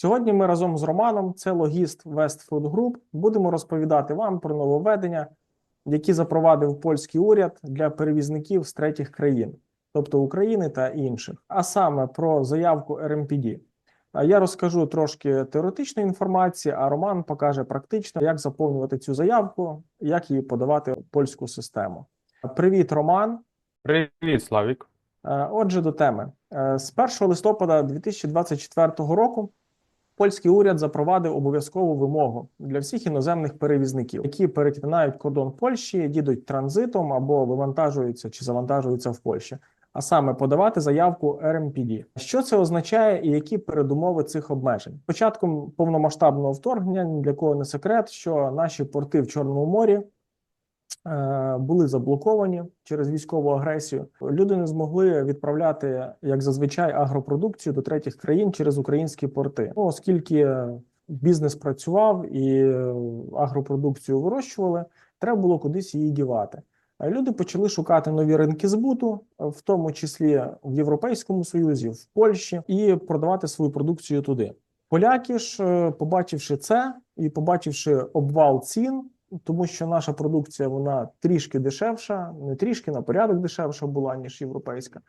Сьогодні ми разом з Романом, це логіст West Food Group, будемо розповідати вам про нововведення, які запровадив польський уряд для перевізників з третіх країн, тобто України та інших, а саме про заявку. А Я розкажу трошки теоретичної інформації, а Роман покаже практично, як заповнювати цю заявку, як її подавати в польську систему. Привіт, Роман. Привіт, Славік. Е, Отже, до теми. Е, З 1 листопада 2024 року польський уряд запровадив обов'язкову вимогу для всіх іноземних перевізників, які перетинають кордон Польщі, їдуть транзитом або вивантажуються чи завантажуються в Польщі, а саме подавати заявку RMPD. Що це означає і які передумови цих обмежень? Початком повномасштабного вторгнення ні для кого не секрет, що наші порти в Чорному морі були заблоковані через військову агресію. Люди не змогли відправляти, як зазвичай, агропродукцію до третіх країн через українські порти. Ну, оскільки бізнес працював і е, агропродукцію вирощували, треба було кудись її дівати. Люди почали шукати нові ринки збуту, в тому числі в Європейському Союзі, в Польщі, і продавати свою продукцію туди. Поляки ж, е, побачивши це і побачивши обвал цін, тому що наша продукція вона трішки дешевша, не трішки на порядок дешевша була ніж європейська,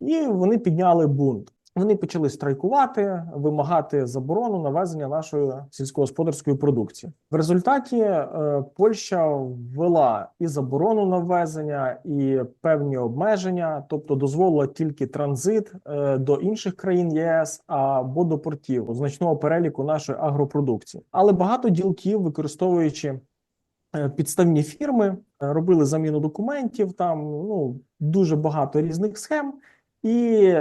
і вони підняли бунт. Вони почали страйкувати, вимагати заборону навезення нашої сільськогосподарської продукції. В результаті е, Польща ввела і заборону на ввезення, і певні обмеження, тобто дозволила тільки транзит е, до інших країн ЄС або до портів значного переліку нашої агропродукції. Але багато ділків, використовуючи підставні фірми, е, робили заміну документів. Там ну дуже багато різних схем і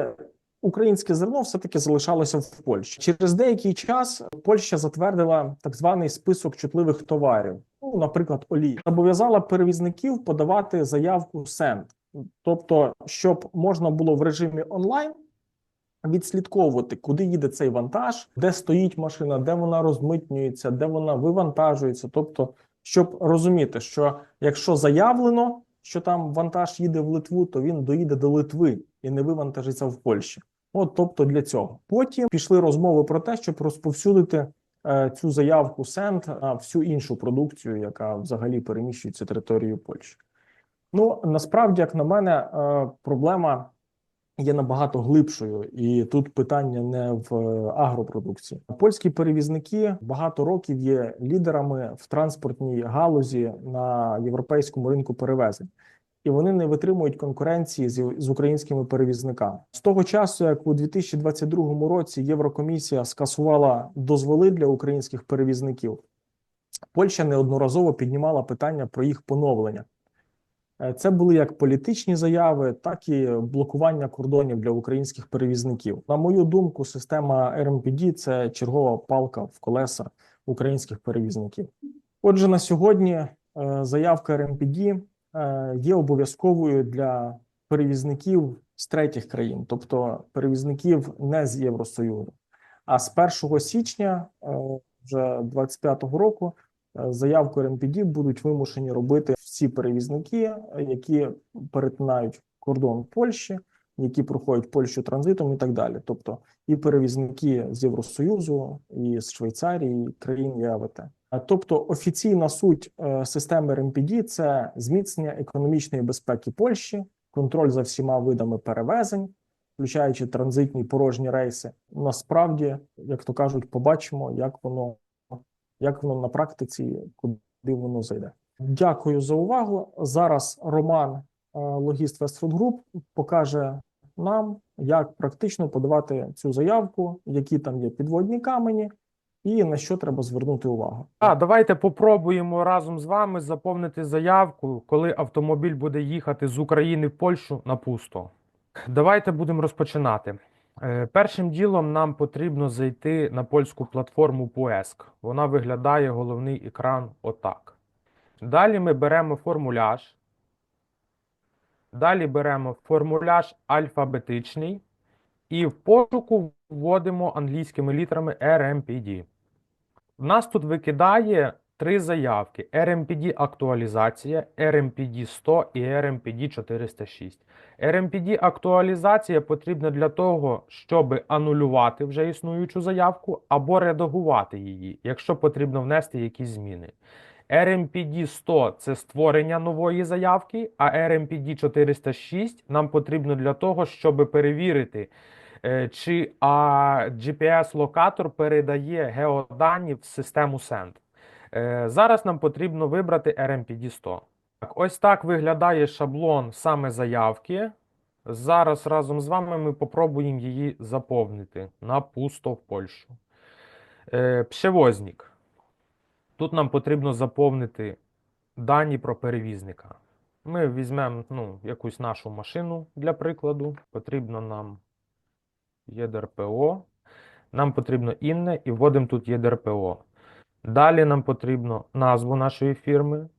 українське зерно все-таки залишалося в Польщі. Через деякий час Польща затвердила так званий список чутливих товарів, ну, наприклад, олії, зобов'язала перевізників подавати заявку СЕНД, тобто, щоб можна було в режимі онлайн. Відслідковувати, куди їде цей вантаж, де стоїть машина, де вона розмитнюється, де вона вивантажується. Тобто, щоб розуміти, що якщо заявлено, що там вантаж їде в Литву, то він доїде до Литви і не вивантажиться в Польщі. От, тобто для цього. Потім пішли розмови про те, щоб розповсюдити е, цю заявку СЕНД на всю іншу продукцію, яка взагалі переміщується територією Польщі. Ну насправді, як на мене, е, проблема є набагато глибшою, і тут питання не в е, агропродукції. Польські перевізники багато років є лідерами в транспортній галузі на європейському ринку перевезень і вони не витримують конкуренції з, з українськими перевізниками. З того часу, як у 2022 році Єврокомісія скасувала дозволи для українських перевізників, Польща неодноразово піднімала питання про їх поновлення. Е, Це були як політичні заяви, так і блокування кордонів для українських перевізників. На мою думку, система RMPD – це чергова палка в колеса українських перевізників. Отже, на сьогодні е, заявка RMPD е, є обов'язковою для перевізників з третіх країн, тобто перевізників не з Євросоюзу. А з 1 січня вже 2025 року заявку РМПД будуть вимушені робити всі перевізники, е, які перетинають кордон Польщі, які проходять Польщу транзитом і так далі. Тобто і перевізники з Євросоюзу, і з Швейцарії, і країн ЄАВТ. А Тобто офіційна суть е, системи РМПД – це зміцнення економічної безпеки Польщі, контроль за всіма видами перевезень, включаючи транзитні порожні рейси. Насправді, як то кажуть, побачимо, як воно як воно на практиці, куди воно зайде. Дякую за увагу. Зараз Роман, е, логіст Group, покаже нам, як практично подавати цю заявку, які там є підводні камені, і на що треба звернути увагу. А, давайте попробуємо разом з вами заповнити заявку, коли автомобіль буде їхати з України в Польщу на пусто. Давайте будемо розпочинати. Е, Першим ділом нам потрібно зайти на польську платформу Поеск. Вона виглядає головний екран отак. Далі ми беремо формуляж. Далі беремо формуляж алфабетичний і в пошуку вводимо англійськими літерами RMPD. В нас тут викидає три заявки: RMPD актуалізація, RMPD 100 і RMPD 406. RMPD актуалізація потрібна для того, щоб анулювати вже існуючу заявку або редагувати її, якщо потрібно внести якісь зміни. RMPD 100 це створення нової заявки, а RMPD 406 нам потрібно для того, щоб перевірити, е, чи GPS-локатор передає геодані в систему SEND. Е, Зараз нам потрібно вибрати RMPD 100. Так, ось так виглядає шаблон саме заявки. Зараз разом з вами ми попробуємо її заповнити на пусто в Польщу. Е, Пшевозник. Тут нам потрібно заповнити дані про перевізника. Ми візьмемо ну, якусь нашу машину для прикладу. Потрібно нам ЄДРПО. Нам потрібно інне і вводимо тут ЄДРПО. Далі нам потрібно назву нашої фірми.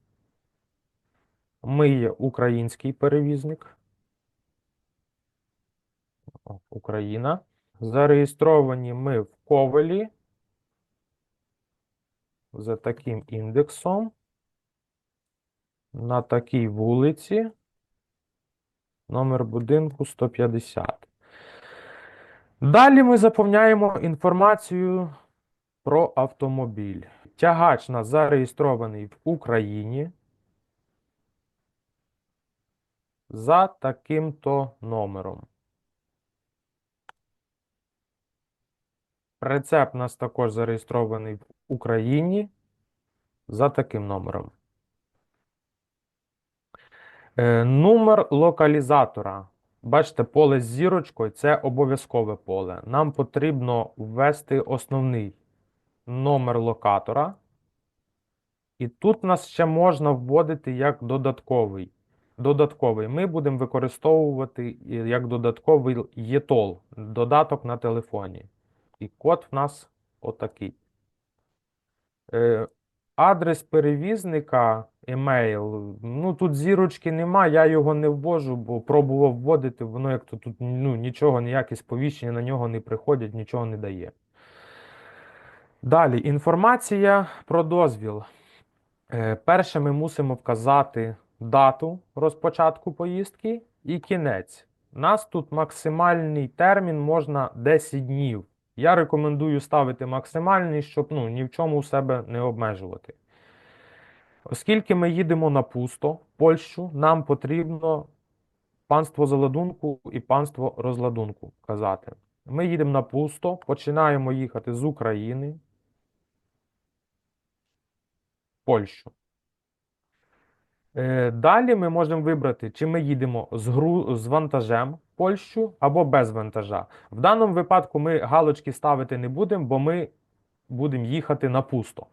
Ми є український перевізник. Україна. Зареєстровані ми в Ковелі за таким індексом на такій вулиці. Номер будинку 150. Далі ми заповняємо інформацію про автомобіль. Тягач нас зареєстрований в Україні за таким-то номером. Прицеп у нас також зареєстрований в Україні за таким номером. Е, Номер локалізатора. Бачите, поле з зірочкою це обов'язкове поле. Нам потрібно ввести основний номер локатора. І тут нас ще можна вводити як додатковий. Додатковий. Ми будемо використовувати е, як додатковий ЄТОЛ, додаток на телефоні. І код в нас отакий. Е, Адрес перевізника, емейл. Ну тут зірочки нема, я його не ввожу, бо пробував вводити, воно як то тут ну, нічого, ніякі сповіщення на нього не приходять, нічого не дає. Далі, інформація про дозвіл. Е, Перше ми мусимо вказати дату розпочатку поїздки і кінець. У нас тут максимальний термін можна 10 днів. Я рекомендую ставити максимальний, щоб ну, ні в чому себе не обмежувати. Оскільки ми їдемо на пусто, Польщу, нам потрібно панство заладунку і панство розладунку казати. Ми їдемо на пусто, починаємо їхати з України Польщу. Е, Далі ми можемо вибрати, чи ми їдемо з, гру... з вантажем Польщу або без вантажа. В даному випадку ми галочки ставити не будемо, бо ми будемо їхати на пусто.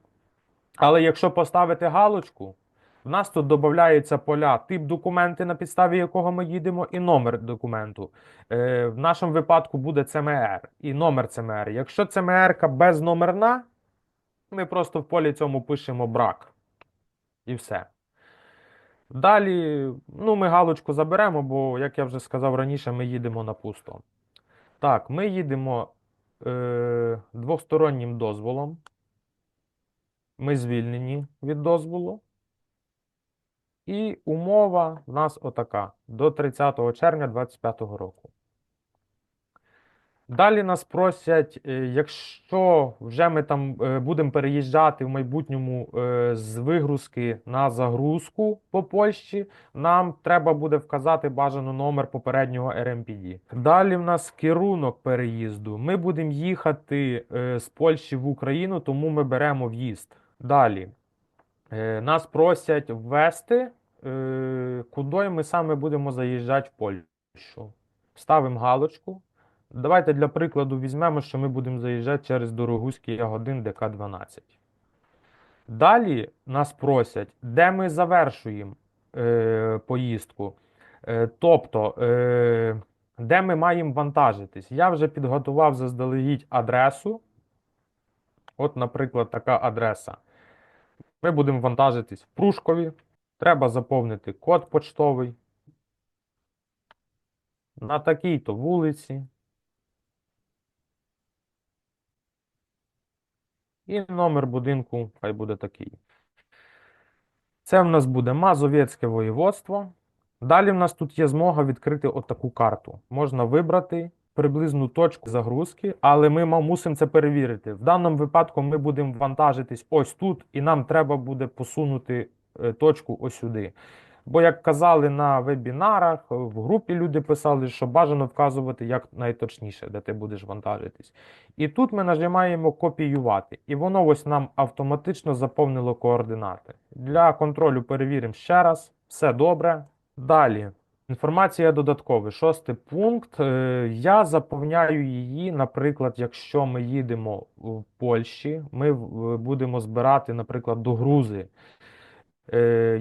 Але якщо поставити галочку, в нас тут додаються поля тип документи, на підставі якого ми їдемо, і номер документу. Е, в нашому випадку буде ЦМР і номер ЦМР. Якщо ЦМР безномерна, ми просто в полі цьому пишемо брак. І все. Далі, ну, ми галочку заберемо, бо, як я вже сказав раніше, ми їдемо на пусто. Так, ми їдемо е, двостороннім дозволом. Ми звільнені від дозволу. І умова в нас отака: до 30 червня 2025 року. Далі нас просять, е, якщо вже ми там е, будемо переїжджати в майбутньому е, з вигрузки на загрузку по Польщі, нам треба буде вказати бажано номер попереднього RMPD. Далі в нас керунок переїзду. Ми будемо їхати з Польщі в Україну, тому ми беремо в'їзд. Далі нас просять ввести, куди ми саме будемо заїжджати в Польщу. Ставимо галочку. Давайте для прикладу візьмемо, що ми будемо заїжджати через Дорогуський Ягодин ДК-12. Далі нас просять, де ми завершуємо е, поїздку. Е, тобто, е, де ми маємо вантажитись. Я вже підготував заздалегідь адресу. От, наприклад, така адреса. Ми будемо вантажитись в Прушкові. Треба заповнити код почтовий. На такій-то вулиці. І номер будинку хай буде такий. Це в нас буде Мазовецьке воєводство. Далі в нас тут є змога відкрити отаку карту. Можна вибрати приблизну точку загрузки, але ми мусимо це перевірити. В даному випадку ми будемо вантажитись ось тут, і нам треба буде посунути е, точку ось сюди. Бо, як казали на вебінарах, в групі люди писали, що бажано вказувати як найточніше, де ти будеш вантажитись. І тут ми нажимаємо копіювати, і воно ось нам автоматично заповнило координати. Для контролю перевіримо ще раз. Все добре. Далі. Інформація додаткова. Шостий пункт. Е, Я заповняю її, наприклад, якщо ми їдемо в Польщі, ми будемо збирати, наприклад, до Грузи.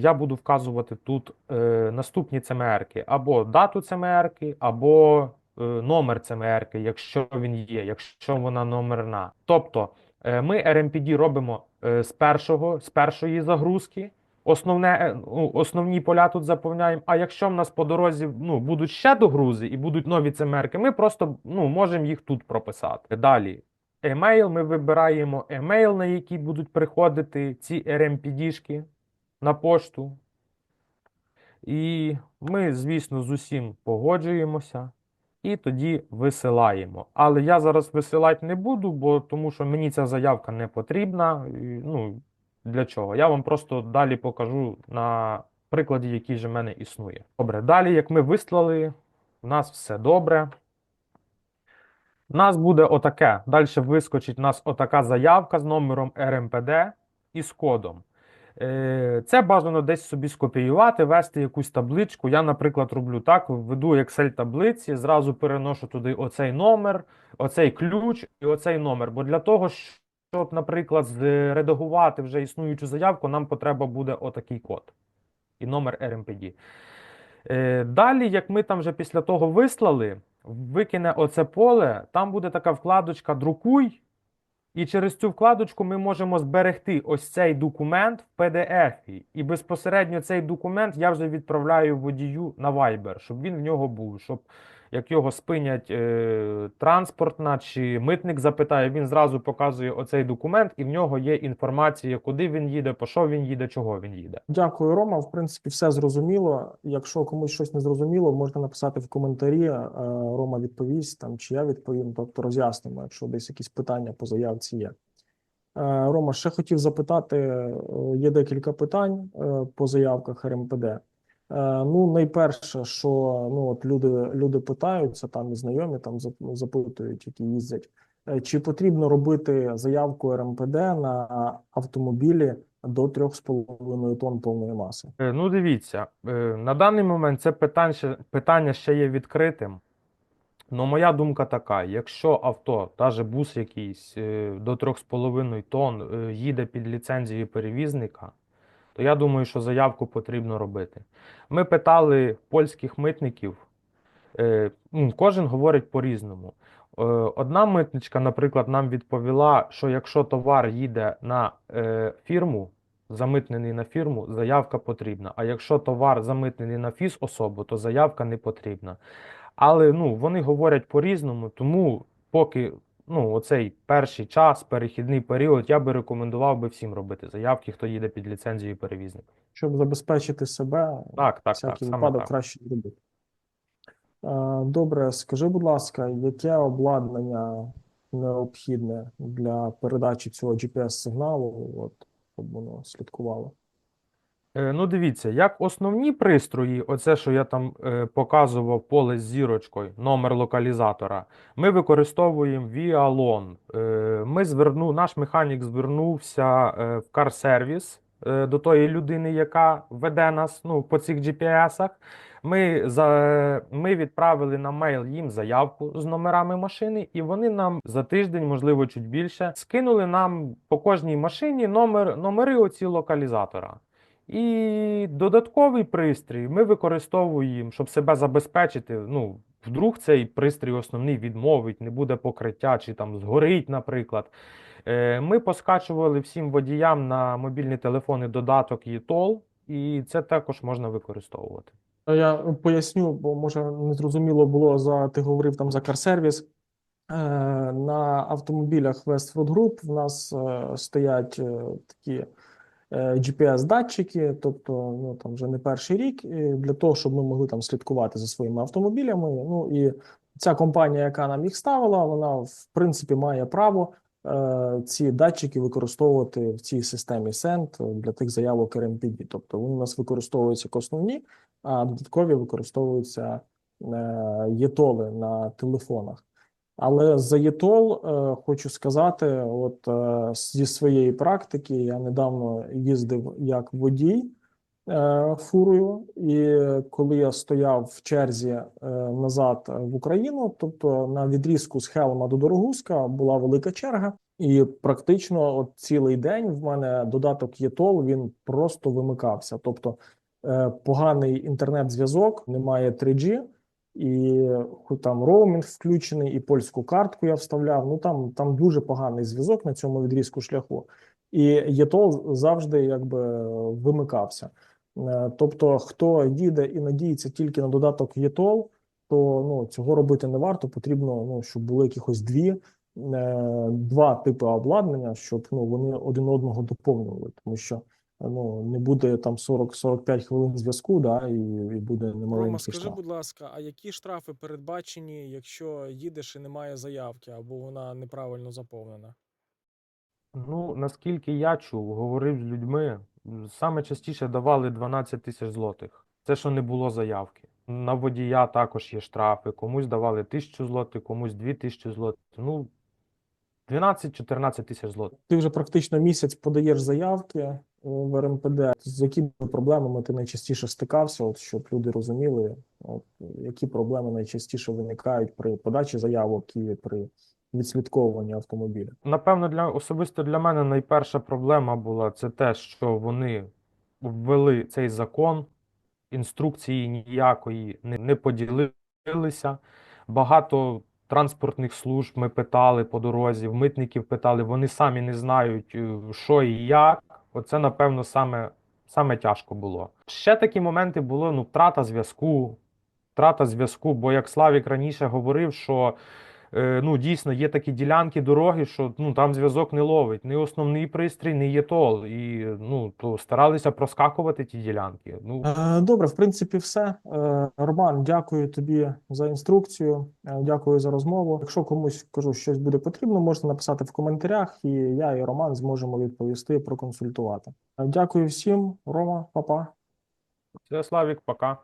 Я буду вказувати тут е, наступні ЦМРки. Або дату ЦМРки, або е, номер ЦМРки, якщо він є, якщо вона номерна. Тобто е, ми RMPD робимо е, з першого, з першої загрузки. Основне, е, ну, основні поля тут заповняємо. А якщо в нас по дорозі ну, будуть ще догрузи і будуть нові ЦМРки, ми просто ну, можемо їх тут прописати. Далі. Емейл, ми вибираємо емейл, на який будуть приходити ці RMPD-шки на пошту. І ми, звісно, з усім погоджуємося і тоді висилаємо. Але я зараз висилати не буду, бо тому що мені ця заявка не потрібна. Ну, для чого? Я вам просто далі покажу на прикладі, який же в мене існує. Добре, далі, як ми вислали, у нас все добре. У нас буде отаке. Далі вискочить у нас отака заявка з номером РМПД і з кодом. Е, Це бажано десь собі скопіювати, вести якусь табличку. Я, наприклад, роблю так: веду Excel таблиці, зразу переношу туди оцей номер, оцей ключ і оцей номер. Бо для того, щоб, наприклад, зредагувати вже існуючу заявку, нам потреба буде отакий код і номер RMPD. Е, Далі, як ми там вже після того вислали, викине оце поле, там буде така вкладочка Друкуй. І через цю вкладочку ми можемо зберегти ось цей документ в PDF. І безпосередньо цей документ я вже відправляю водію на Viber, щоб він в нього був. Щоб як його спинять е, транспортна чи митник запитає, він зразу показує оцей документ, і в нього є інформація, куди він їде, по що він їде, чого він їде. Дякую, Рома. В принципі, все зрозуміло. Якщо комусь щось не зрозуміло, можна написати в коментарі. е, Рома відповість там, чи я відповім, тобто роз'яснимо, якщо десь якісь питання по заявці є. Е, Рома, ще хотів запитати: е, є декілька питань е, по заявках РМПД. Е, Ну, найперше, що ну от люди, люди питаються, там і знайомі там запитують, які їздять. Е, Чи потрібно робити заявку РМПД на автомобілі до 3,5 тонн повної маси? Е, Ну, дивіться, на даний момент це питання питання ще є відкритим. Ну, моя думка така: якщо авто, навіть бус якийсь до 3,5 тонн їде під ліцензією перевізника, то я думаю, що заявку потрібно робити. Ми питали польських митників, е, ну, кожен говорить по-різному. Е, Одна митничка, наприклад, нам відповіла, що якщо товар їде на е, фірму, замитнений на фірму, заявка потрібна. А якщо товар замитнений на фіз-особу, то заявка не потрібна. Але ну, вони говорять по-різному, тому поки ну, оцей перший час, перехідний період, я би рекомендував би всім робити заявки, хто їде під ліцензією перевізника. Щоб забезпечити себе, Так, так, так, всякий саме випадок так. краще не робити. Е, Добре, скажи, будь ласка, яке обладнання необхідне для передачі цього GPS-сигналу, от, щоб воно слідкувало? Е, Ну, дивіться, як основні пристрої, оце, що я там е, показував поле з зірочкою, номер локалізатора, ми використовуємо Vialon. Е, ми зверну, наш механік звернувся е, в кар-сервіс е, до тої людини, яка веде нас ну, по цих GPS-ах. Ми, за, ми відправили на мейл їм заявку з номерами машини, і вони нам за тиждень, можливо, чуть більше, скинули нам по кожній машині номер, номери оці локалізатора. І додатковий пристрій ми використовуємо, щоб себе забезпечити. Ну, вдруг цей пристрій основний відмовить, не буде покриття чи там згорить, наприклад. Е, Ми поскачували всім водіям на мобільні телефони додаток eToll, і це також можна використовувати. Я поясню, бо може не зрозуміло було за ти говорив там за карсервіс. Е, На автомобілях Westwood Group в нас е, стоять такі GPS-датчики, тобто ну там вже не перший рік, е, для того, щоб ми могли там слідкувати за своїми автомобілями. Ну і ця компанія, яка нам їх ставила, вона в принципі має право е, ці датчики використовувати в цій системі SEND для тих заявок RMPD. Тобто вони у нас використовуються як основні, а додаткові використовуються е, єтоли на телефонах. Але за ЄТОЛ е, хочу сказати, от е, зі своєї практики, я недавно їздив як водій е, фурою, і коли я стояв в черзі назад в Україну, тобто на відрізку з Хелма до Дорогуська була велика черга, і практично от цілий день в мене додаток ЄТОЛ він просто вимикався. Тобто поганий інтернет-зв'язок, немає 3G, і там роумінг включений, і польську картку я вставляв. Ну там, там дуже поганий зв'язок на цьому відрізку шляху, і ЄТОЛ завжди якби вимикався. Е, Тобто, хто їде і надіється тільки на додаток ЄТОЛ, то ну цього робити не варто. Потрібно, ну щоб були якихось дві. е, Два типи обладнання, щоб ну вони один одного доповнювали, тому що ну не буде там 40-45 хвилин зв'язку, да, і, і буде немаленький Рома, скажи, штраф. будь ласка, а які штрафи передбачені, якщо їдеш і немає заявки, або вона неправильно заповнена? Ну, наскільки я чув, говорив з людьми, саме частіше давали 12 тисяч злотих. Це що не було заявки. На водія також є штрафи. Комусь давали 1000 злотих, комусь 2000 злотих. Ну, 12-14 тисяч злотих. Ти вже практично місяць подаєш заявки в РМПД. З якими проблемами ти найчастіше стикався, от щоб люди розуміли, от які проблеми найчастіше виникають при подачі заявок і при відслідковуванні автомобіля. Напевно, для особисто для мене найперша проблема була це те, що вони ввели цей закон, інструкції ніякої не, не поділилися. Багато транспортних служб ми питали по дорозі, митників питали, вони самі не знають, е, що і як. Оце, напевно, саме, саме тяжко було. Ще такі моменти було, ну, втрата зв'язку. Втрата зв'язку, бо як Славік раніше говорив, що ну, дійсно є такі ділянки дороги, що ну, там зв'язок не ловить. Ні основний пристрій, не є тол. І ну, то старалися проскакувати ті ділянки. Ну, Е, Добре, в принципі, все. Е, Роман, дякую тобі за інструкцію. е, Дякую за розмову. Якщо комусь кажу, щось буде потрібно, можете написати в коментарях, і я і Роман зможемо відповісти, проконсультувати. Е, Дякую всім, Рома, папа. це Славік, пока.